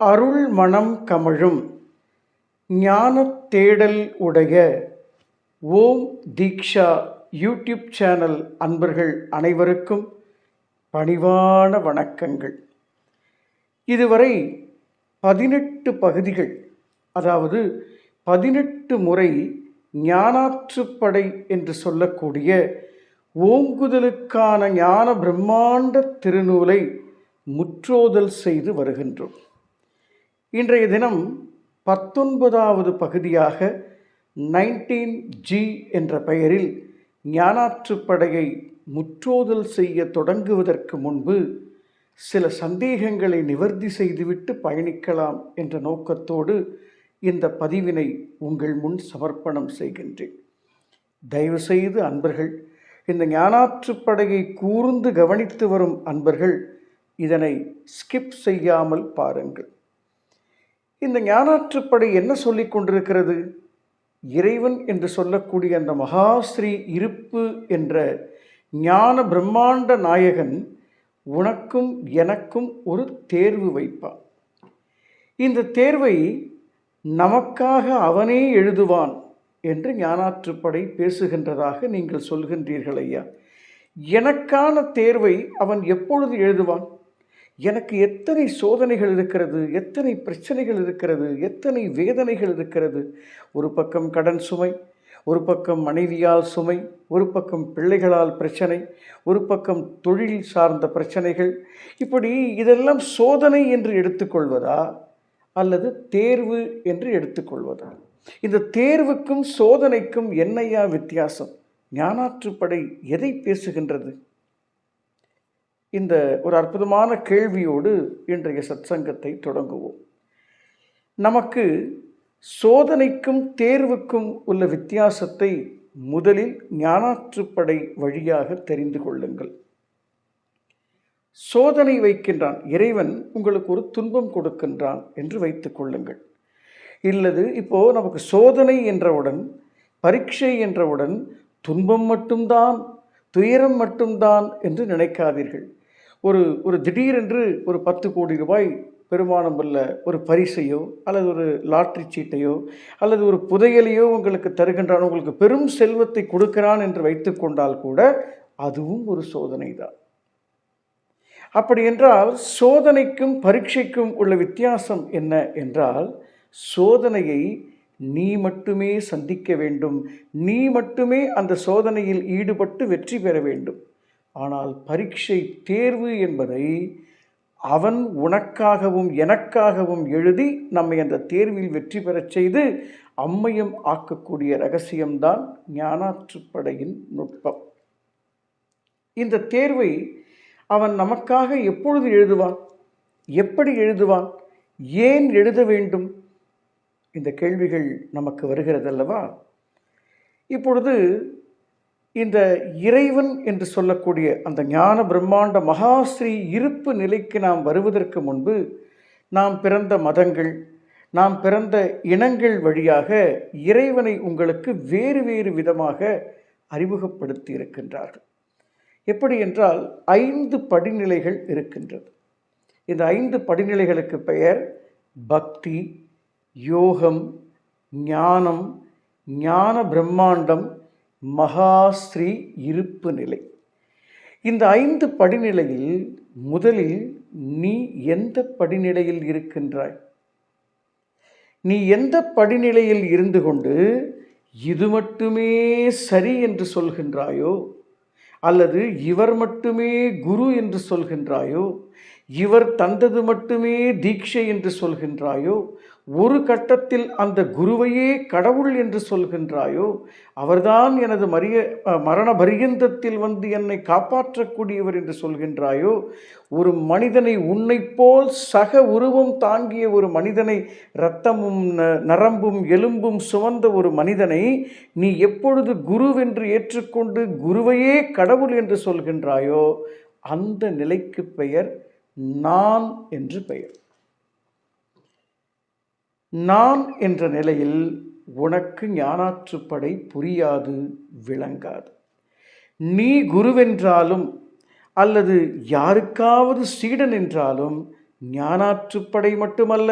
அருள் மனம் கமழும் ஞானத் தேடல் உடைய ஓம் தீக்ஷா யூடியூப் சேனல் அன்பர்கள் அனைவருக்கும் பணிவான வணக்கங்கள். இதுவரை பதினெட்டு பகுதிகள் அதாவது பதினெட்டு முறை ஞானாற்றுப்படை என்று சொல்லக்கூடிய ஓங்குதலுக்கான ஞான பிரம்மாண்ட திருநூலை முற்றோதல் செய்து வருகின்றோம். இன்றைய தினம் பத்தொன்பதாவது பகுதியாக நைன்டீன் ஜி என்ற பெயரில் ஞானாற்றுப்படையை முற்றோதல் செய்ய தொடங்குவதற்கு முன்பு சில சந்தேகங்களை நிவர்த்தி செய்துவிட்டு பயணிக்கலாம் என்ற நோக்கத்தோடு இந்த பதிவினை உங்கள் முன் சமர்ப்பணம் செய்கின்றேன். தயவுசெய்து அன்பர்கள் இந்த ஞானாற்றுப்படையை கூர்ந்து கவனித்து வரும் அன்பர்கள் இதனை ஸ்கிப் செய்யாமல் பாருங்கள். இந்த ஞானாற்றுப்படை என்ன சொல்லிக் கொண்டிருக்கிறது? இறைவன் என்று சொல்லக்கூடிய அந்த மகாஸ்ரீ இருப்பு என்ற ஞான பிரம்மாண்ட நாயகன் உனக்கும் எனக்கும் ஒரு தேர்வு வைப்பான். இந்த தேர்வை நமக்காக அவனே எழுதுவான் என்று ஞானாற்றுப்படை பேசுகின்றதாக நீங்கள் சொல்கின்றீர்கள் ஐயா. எனக்கான தேர்வை அவன் எப்பொழுது எழுதுவான்? எனக்கு எத்தனை சோதனைகள் இருக்கிறது எத்தனை பிரச்சனைகள் இருக்கிறது எத்தனை வேதனைகள் இருக்கிறது. ஒரு பக்கம் கடன் சுமை ஒரு பக்கம் மனைவியால் சுமை ஒரு பக்கம் பிள்ளைகளால் பிரச்சனை ஒரு பக்கம் தொழில் சார்ந்த பிரச்சனைகள். இப்படி இதெல்லாம் சோதனை என்று எடுத்துக்கொள்வதா அல்லது தேர்வு என்று எடுத்துக்கொள்வதா? இந்த தேர்வுக்கும் சோதனைக்கும் என்னையா வித்தியாசம்? ஞானாற்றுப்படை எதை பேசுகின்றது? இந்த ஒரு அற்புதமான கேள்வியோடு இன்றைய சத்சங்கத்தை தொடங்குவோம். நமக்கு சோதனைக்கும் தேர்வுக்கும் உள்ள வித்தியாசத்தை முதலில் ஞானாற்றுப்படை வழியாக தெரிந்து கொள்ளுங்கள். சோதனை வைக்கின்றான் இறைவன் உங்களுக்கு ஒரு துன்பம் கொடுக்கின்றான் என்று வைத்துக் கொள்ளுங்கள். இல்லது இப்போது நமக்கு சோதனை என்றவுடன் பரீட்சை என்றவுடன் துன்பம் மட்டும்தான் துயரம் மட்டும்தான் என்று நினைக்காதீர்கள். ஒரு ஒரு திடீரென்று ஒரு பத்து கோடி ரூபாய் பெருமானம் உள்ள ஒரு பரிசையோ அல்லது ஒரு லாட்ரி சீட்டையோ அல்லது ஒரு புதையலையோ உங்களுக்கு தருகின்றான் உங்களுக்கு பெரும் செல்வத்தை கொடுக்கிறான் என்று வைத்துக்கொண்டால் கூட அதுவும் ஒரு சோதனை தான். அப்படி என்றால் சோதனைக்கும் பரீட்சைக்கும் உள்ள வித்தியாசம் என்ன என்றால் சோதனையை நீ மட்டுமே சந்திக்க வேண்டும். நீ மட்டுமே அந்த சோதனையில் ஈடுபட்டு வெற்றி பெற வேண்டும். ஆனால் பரீட்சை தேர்வு என்பதை அவன் உனக்காகவும் எனக்காகவும் எழுதி நம்மை அந்த தேர்வில் வெற்றி பெறச் செய்து அம்மையும் ஆக்கக்கூடிய ரகசியம்தான் ஞானாற்றுப்படையின் நுட்பம். இந்த தேர்வை அவன் நமக்காக எப்பொழுது எழுதுவான்? எப்படி எழுதுவான்? ஏன் எழுத வேண்டும்? இந்த கேள்விகள் நமக்கு வருகிறதல்லவா? இப்பொழுது இந்த இறைவன் என்று சொல்லக்கூடிய அந்த ஞான பிரம்மாண்ட மகாஸ்ரீ இருப்பு நிலைக்கு நாம் வருவதற்கு முன்பு நாம் பிறந்த மதங்கள் நாம் பிறந்த இனங்கள் வழியாக இறைவனை உங்களுக்கு வேறு வேறு விதமாக அறிமுகப்படுத்தி இருக்கின்றார்கள் எப்படி என்றால் ஐந்து படிநிலைகள் இருக்கின்றது. இந்த ஐந்து படிநிலைகளுக்கு பெயர் பக்தி யோகம் ஞானம் ஞான பிரம்மாண்டம் மகாஸ்ரீ இருப்பு நிலை. இந்த ஐந்து படிநிலையில் முதலில் நீ எந்த படிநிலையில் இருக்கின்றாய்? நீ எந்த படிநிலையில் இருந்து கொண்டு இது மட்டுமே சரி என்று சொல்கின்றாயோ அல்லது இவர் மட்டுமே குரு என்று சொல்கின்றாயோ இவர் தந்தது மட்டுமே தீட்சை என்று சொல்கின்றாயோ? ஒரு கட்டத்தில் அந்த குருவையே கடவுள் என்று சொல்கின்றாயோ? அவர்தான் எனது மரிய மரண பரியந்தத்தில் வந்து என்னை காப்பாற்றக்கூடியவர் என்று சொல்கின்றாயோ? ஒரு மனிதனை உன்னை போல் சக உருவம் தாங்கிய ஒரு மனிதனை இரத்தமும் நரம்பும் எலும்பும் சுமந்த ஒரு மனிதனை நீ எப்பொழுது குருவென்று ஏற்றுக்கொண்டு குருவையே கடவுள் என்று சொல்கின்றாயோ? அந்த நிலைக்கு பெயர் நான் என்று பெயர். நான் என்ற நிலையில் உனக்கு ஞானாற்றுப்படை புரியாது விளங்காது. நீ குருவென்றாலும் அல்லது யாருக்காவது சீடன் என்றாலும் ஞானாற்றுப்படை மட்டுமல்ல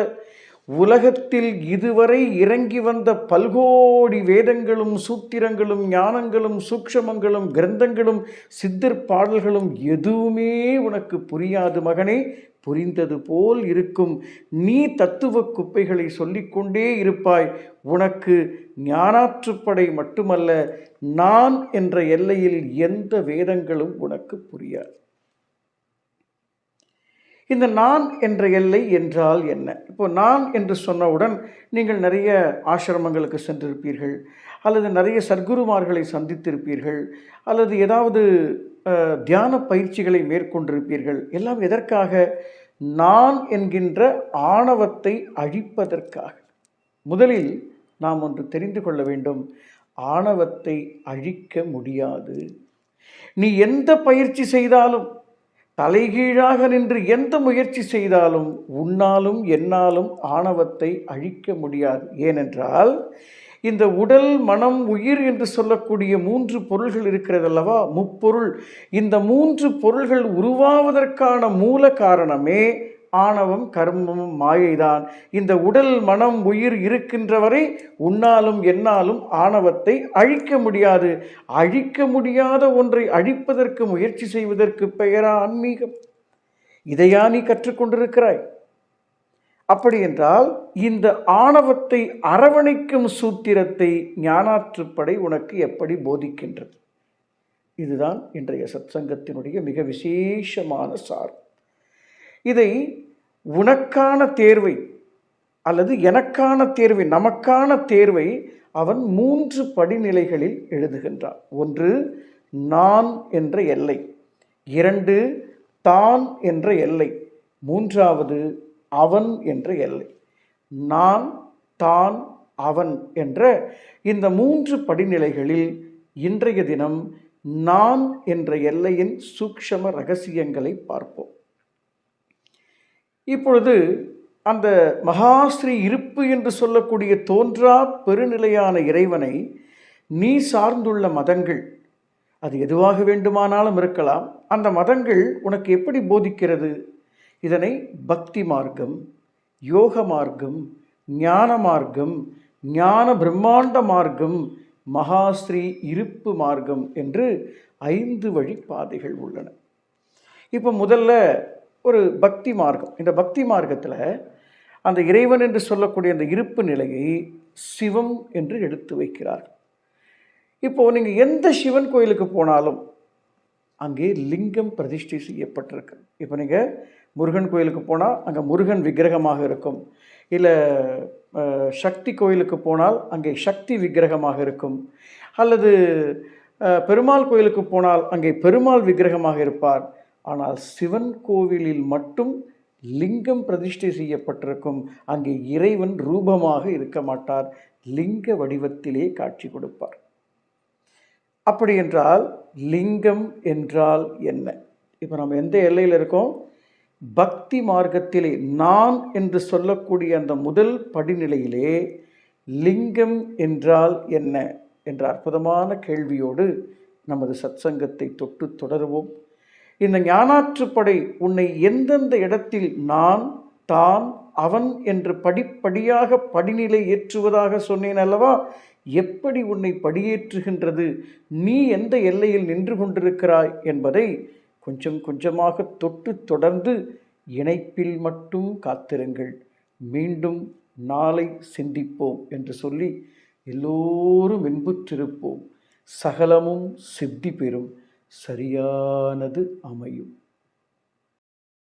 உலகத்தில் இதுவரை இறங்கி வந்த பல்கோடி வேதங்களும் சூத்திரங்களும் ஞானங்களும் சூக்ஷமங்களும் கிரந்தங்களும் சித்தர் பாடல்களும் எதுவுமே உனக்கு புரியாது மகனே. புரிந்தது போல் இருக்கும். நீ தத்துவ குப்பைகளை சொல்லிக்கொண்டே இருப்பாய். உனக்கு ஞானாற்றுப்படை மட்டுமல்ல நான் என்ற எல்லையில் எந்த வேதங்களும் உனக்கு புரியாது. இந்த நான் என்ற எல்லை என்றால் என்ன? இப்போ நான் என்று சொன்னவுடன் நீங்கள் நிறைய ஆசிரமங்களுக்கு சென்றிருப்பீர்கள் அல்லது நிறைய சர்க்குருமார்களை சந்தித்திருப்பீர்கள் அல்லது ஏதாவது தியான பயிற்சிகளை மேற்கொண்டிருப்பீர்கள். எல்லாம் எதற்காக? நான் என்கின்ற ஆணவத்தை அழிப்பதற்காக. முதலில் நாம் ஒன்று தெரிந்து கொள்ள வேண்டும். ஆணவத்தை அழிக்க முடியாது. நீ எந்த பயிற்சி செய்தாலும் தலைகீழாக நின்று எந்த முயற்சி செய்தாலும் உன்னாலும் என்னாலும் ஆணவத்தை அழிக்க முடியாது. ஏனென்றால் இந்த உடல் மனம் உயிர் என்று சொல்லக்கூடிய மூன்று பொருள்கள் இருக்கிறதல்லவா முப்பொருள். இந்த மூன்று பொருள்கள் உருவாவதற்கான மூல காரணமே ஆணவம் கர்மமும் மாயைதான். இந்த உடல் மனம் உயிர் இருக்கின்ற வரை உன்னாலும் என்னாலும் ஆணவத்தை அழிக்க முடியாது. அழிக்க முடியாத ஒன்றை அழிப்பதற்கு முயற்சி செய்வதற்கு பெயரா ஆன்மீகம். இதையா நீ கற்றுக்கொண்டிருக்கிறாய்? அப்படி என்றால் இந்த ஆணவத்தை அரவணைக்கும் சூத்திரத்தை ஞானாற்றுப்படை உனக்கு எப்படி போதிக்கின்றது? இதுதான் இன்றைய சத்சங்கத்தினுடைய மிக விசேஷமான சார் இதை உனக்கான தேர்வை அல்லது எனக்கான தேர்வை நமக்கான தேர்வை அவன் மூன்று படிநிலைகளில் எழுதுகின்றான். ஒன்று நான் என்ற எல்லை. இரண்டு தான் என்ற எல்லை. மூன்றாவது அவன் என்ற எல்லை. நான் தான் அவன் என்ற இந்த மூன்று படிநிலைகளில் இன்றைய தினம் நான் என்ற எல்லையின் சூக்ஷம ரகசியங்களை பார்ப்போம். இப்பொழுது அந்த மகாஸ்ரீ இருப்பு என்று சொல்லக்கூடிய தோன்றா பெருநிலையான இறைவனை நீ சார்ந்துள்ள மதங்கள் அது எதுவாக வேண்டுமானாலும் இருக்கலாம் அந்த மதங்கள் உனக்கு எப்படி போதிக்கிறது? இதனை பக்தி மார்க்கம் யோக மார்க்கம் ஞான மார்க்கம் ஞான பிரம்மாண்ட மார்க்கம் மகாஸ்ரீ இருப்பு மார்க்கம் என்று ஐந்து வழி பாதைகள் உள்ளன. இப்போ முதல்ல ஒரு பக்தி மார்க்கம். இந்த பக்தி மார்க்கத்தில் அந்த இறைவன் என்று சொல்லக்கூடிய அந்த இருப்பு நிலையை சிவம் என்று எடுத்து வைக்கிறார் இப்போது நீங்கள் எந்த சிவன் கோயிலுக்கு போனாலும் அங்கே லிங்கம் பிரதிஷ்டை செய்யப்பட்டிருக்கு. இப்போ நீங்கள் முருகன் கோயிலுக்கு போனால் அங்கே முருகன் விக்கிரகமாக இருக்கும். இல்லை சக்தி கோயிலுக்கு போனால் அங்கே சக்தி விக்கிரகமாக இருக்கும். அல்லது பெருமாள் கோயிலுக்கு போனால் அங்கே பெருமாள் விக்கிரகமாக இருப்பார். ஆனால் சிவன் கோவிலில் மட்டும் லிங்கம் பிரதிஷ்டை செய்யப்பட்டிருக்கும். அங்கே இறைவன் ரூபமாக இருக்க மாட்டார். லிங்க வடிவத்திலே காட்சி கொடுப்பார். அப்படி என்றால் லிங்கம் என்றால் என்ன? இப்போ நம்ம எந்த எல்லையில் இருக்கோம்? பக்தி மார்க்கத்திலே நான் என்று சொல்லக்கூடிய அந்த முதல் படிநிலையிலே லிங்கம் என்றால் என்ன? என்ற அற்புதமான கேள்வியோடு நமது சத்சங்கத்தை தொட்டு தொடருவோம். இந்த ஞானாற்றுப்படை உன்னை எந்தெந்த இடத்தில் நான் தான் அவன் என்று படிப்படியாக படிநிலை ஏற்றுவதாக சொன்னேன் அல்லவா? எப்படி உன்னை படியேற்றுகின்றது? நீ எந்த எல்லையில் நின்று கொண்டிருக்கிறாய் என்பதை கொஞ்சம் கொஞ்சமாக தொட்டு தொடர்ந்து இணைப்பில் மட்டும் காத்திருங்கள். மீண்டும் நாளை சிந்திப்போம் என்று சொல்லி எல்லோரும் இன்புற்றிருப்போம். சகலமும் சித்தி பெறும் சரியானது அமையும்.